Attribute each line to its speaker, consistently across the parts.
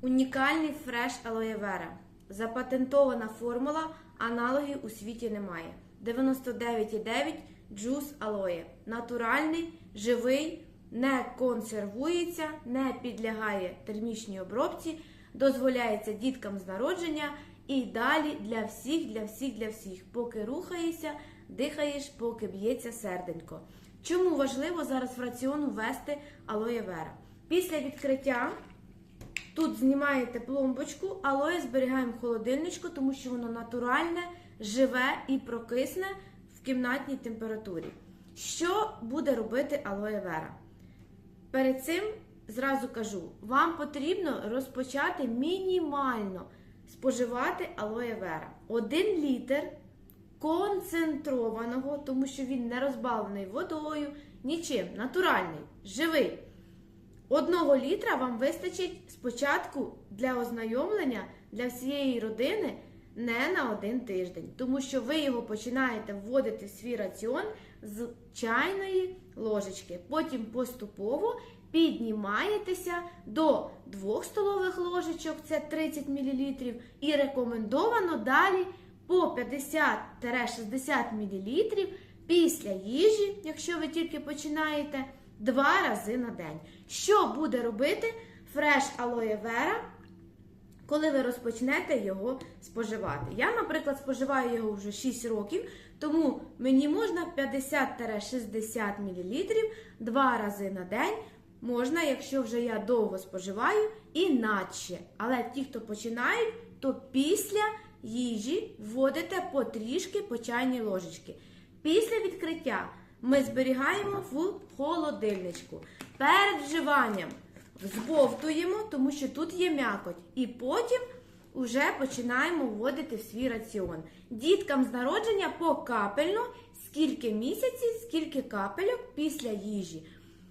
Speaker 1: Унікальний фреш алоє вера. Запатентована формула, аналогів у світі немає. 99,9 джус алоє. Натуральний, живий, не консервується, не підлягає термічній обробці, дозволяється діткам з народження і далі для всіх, для всіх, для всіх. Поки рухаєшся, дихаєш, поки б'ється серденько. Чому важливо зараз в раціон ввести алоє вера? Після відкриття Тут знімаєте пломбочку, алоє зберігаємо в холодильничку, тому що воно натуральне, живе і прокисне в кімнатній температурі. Що буде робити алоє вера? Перед цим зразу кажу, вам потрібно розпочати мінімально споживати алоє вера. Один літр концентрованого, тому що він не розбавлений водою, нічим, натуральний, живий. Одного літра вам вистачить спочатку для ознайомлення для всієї родини не на один тиждень, тому що ви його починаєте вводити в свій раціон з чайної ложечки. Потім поступово піднімаєтеся до 2 столових ложечок, це 30 мл, і рекомендовано далі по 50-60 мл після їжі, якщо ви тільки починаєте два рази на день. Що буде робити фреш алоє вера, коли ви розпочнете його споживати? Я, наприклад, споживаю його вже 6 років, тому мені можна 50-60 мл два рази на день. Можна, якщо вже я довго споживаю, іначе. Але ті, хто починають, то після їжі вводите потрішки по чайній ложечки. Після відкриття ми зберігаємо в холодильничку. Перед вживанням збовтуємо, тому що тут є м'якоть. І потім вже починаємо вводити в свій раціон. Діткам з народження покапельно, скільки місяців, скільки капельок після їжі.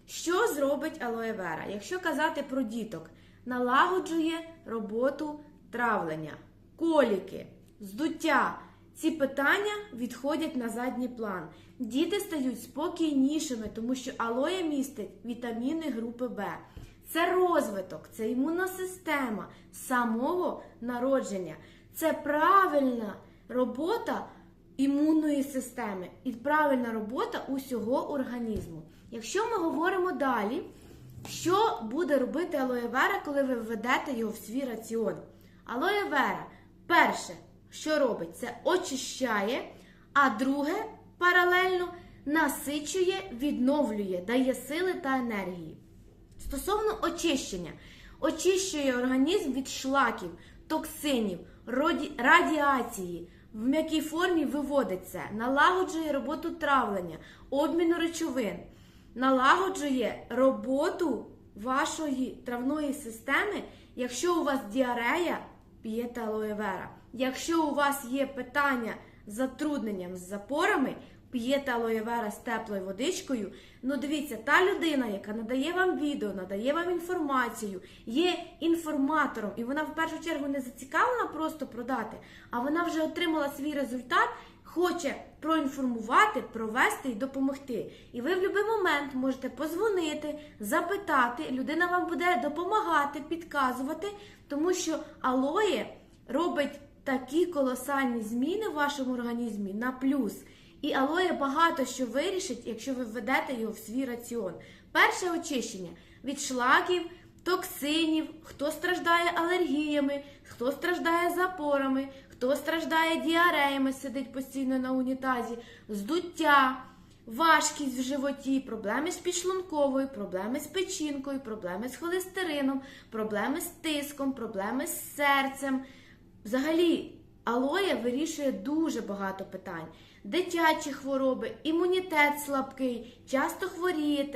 Speaker 1: Що зробить алоє вера? Якщо казати про діток, налагоджує роботу травлення, коліки, здуття. Ці питання відходять на задній план. Діти стають спокійнішими, тому що алоє містить вітаміни групи Б. Це розвиток, це імунна система самого народження. Це правильна робота імунної системи і правильна робота усього організму. Якщо ми говоримо далі, що буде робити алоє вера, коли ви введете його в свій раціон? Алоє вера, перше, що робить, це очищає, а друге, паралельно насичує, відновлює, дає сили та енергії. Стосовно очищення, очищує організм від шлаків, токсинів, радіації. В м'якій формі виводить це, налагоджує роботу травлення, обміну речовин, налагоджує роботу вашої травної системи, якщо у вас діарея, п'єте алоє вера. Якщо у вас є питання з затрудненням з запорами, п'єте алоє вера з теплою водичкою. Ну дивіться, та людина, яка надає вам відео, надає вам інформацію, є інформатором, і вона в першу чергу не зацікавлена просто продати, а вона вже отримала свій результат, хоче проінформувати, провести і допомогти. І ви в будь-який момент можете позвонити, запитати, людина вам буде допомагати, підказувати, тому що алоє робить такі колосальні зміни в вашому організмі на плюс. І алоє багато що вирішить, якщо ви введете його в свій раціон. Перше очищення від шлаків, токсинів, хто страждає алергіями, хто страждає запорами, хто страждає діареями, сидить постійно на унітазі, здуття, важкість в животі, проблеми з підшлунковою, проблеми з печінкою, проблеми з холестерином, проблеми з тиском, проблеми з серцем. Взагалі, алоє вирішує дуже багато питань. Дитячі хвороби, імунітет слабкий, часто хворієте.